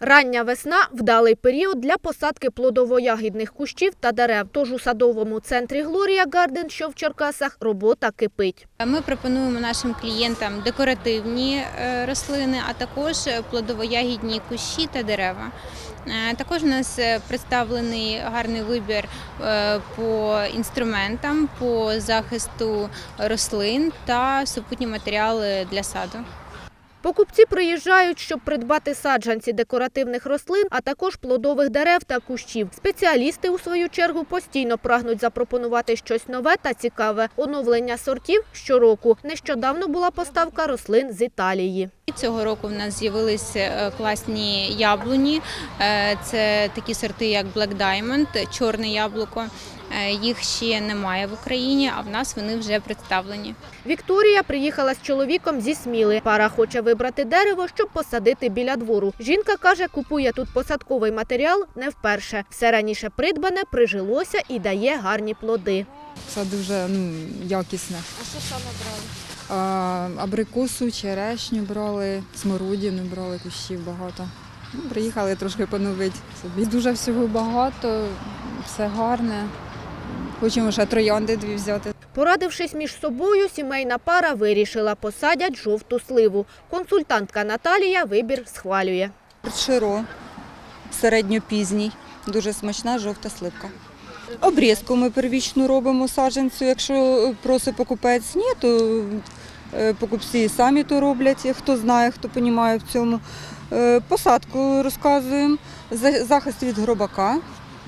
Рання весна – вдалий період для посадки плодово-ягідних кущів та дерев. Тож у садовому центрі «Глорія Гарден», що в Черкасах, робота кипить. Ми пропонуємо нашим клієнтам декоративні е, рослини, а також плодово-ягідні кущі та дерева. Е, Також у нас е, представлений гарний вибір по інструментам, по захисту рослин та супутні матеріали для саду. Покупці приїжджають, щоб придбати саджанці декоративних рослин, а також плодових дерев та кущів. Спеціалісти, у свою чергу, постійно прагнуть запропонувати щось нове та цікаве. Оновлення сортів щороку. Нещодавно була поставка рослин з Італії. Цього року в нас з'явилися е, класні яблуні. Е, Це такі сорти, як Black Diamond, чорне яблуко. Е, Їх ще немає в Україні, а в нас вони вже представлені. Вікторія приїхала з чоловіком зі Сміли. Пара хоче вибрати дерево, щоб посадити біля двору. Жінка каже, купує тут посадковий матеріал не вперше. Все раніше придбане прижилося і дає гарні плоди. Це дуже ну, якісне. А що саме брали? Абрикосу, черешню брали, смородину брали, кущів багато. Ну, приїхали трошки поновити собі. Дуже всього багато, все гарне. Хочемо ще троянди дві взяти. Порадившись між собою, сімейна пара вирішила посадять жовту сливу. Консультантка Наталія вибір схвалює. Широ, середньопізній, дуже смачна жовта сливка. Обрізку ми первічну робимо саджанцю. Якщо просить покупець, ні, то е, покупці самі то роблять, хто знає, хто розуміє в цьому. Е, Посадку розказуємо, захист від гробака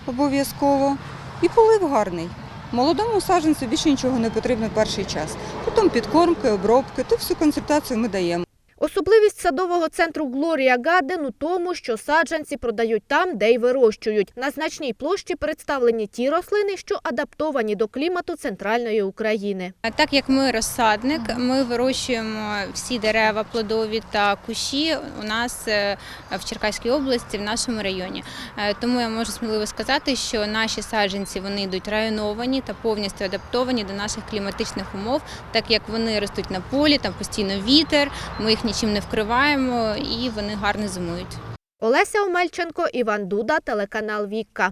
обов'язково і полив гарний. Молодому саджанцю більше нічого не потрібно перший час. Потім підкормки, обробки, то всю консультацію ми даємо. Особливість садового центру Глорія Гарден у тому, що саджанці продають там, де й вирощують. На значній площі представлені ті рослини, що адаптовані до клімату центральної України. Так як ми розсадник, ми вирощуємо всі дерева, плодові та кущі у нас е, в Черкаській області, в нашому районі. Е, Тому я можу сміливо сказати, що наші саджанці вони йдуть районовані та повністю адаптовані до наших кліматичних умов, так як вони ростуть на полі, там постійно вітер, ми їх нічим не вкриваємо і вони гарно зимують. Олеся Омельченко, Іван Дуда, телеканал Вікка.